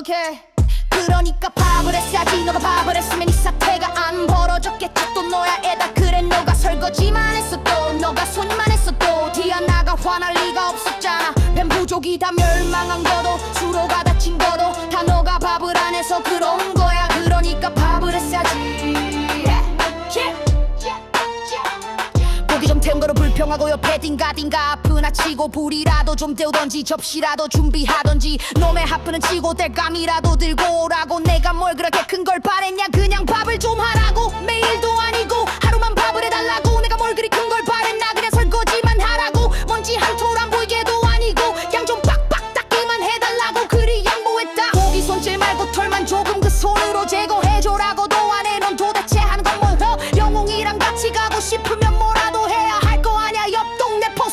Okay. 그러니까 밥을 했어야지. 너가 밥을 했으면 이 사태가 안 벌어졌겠지 또 너야 애다. 그래 너가 설거지만 했어 또 너가 손만 했어 또 디아나가 화날 리가 없었잖아. 뱀 부족이 다. 멸망한 거도 수로가 다친 거도 다 너가 밥을 안 해서 그런 거 평하고요 패딩가딘가 아프나 치고 불이라도 좀 때우던지 접시라도 준비하던지 놈의 하프는 치고 뗄감이라도 들고 오라고 내가 뭘 그렇게 큰 걸 바랬냐 그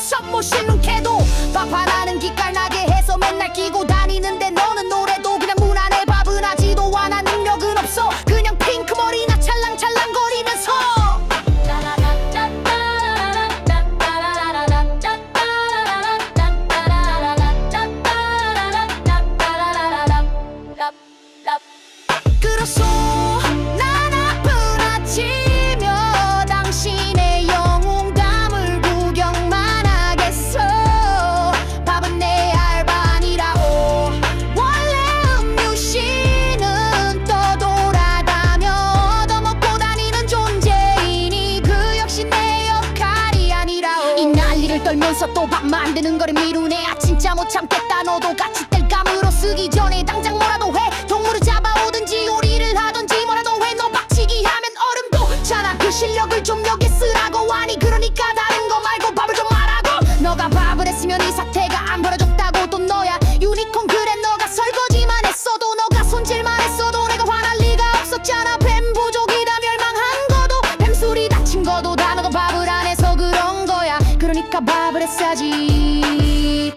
Some more sinong 떨면서 또 밥 만드는 거를 미루네. 아 진짜 못 참겠다. 너도 같이 acabar por essa de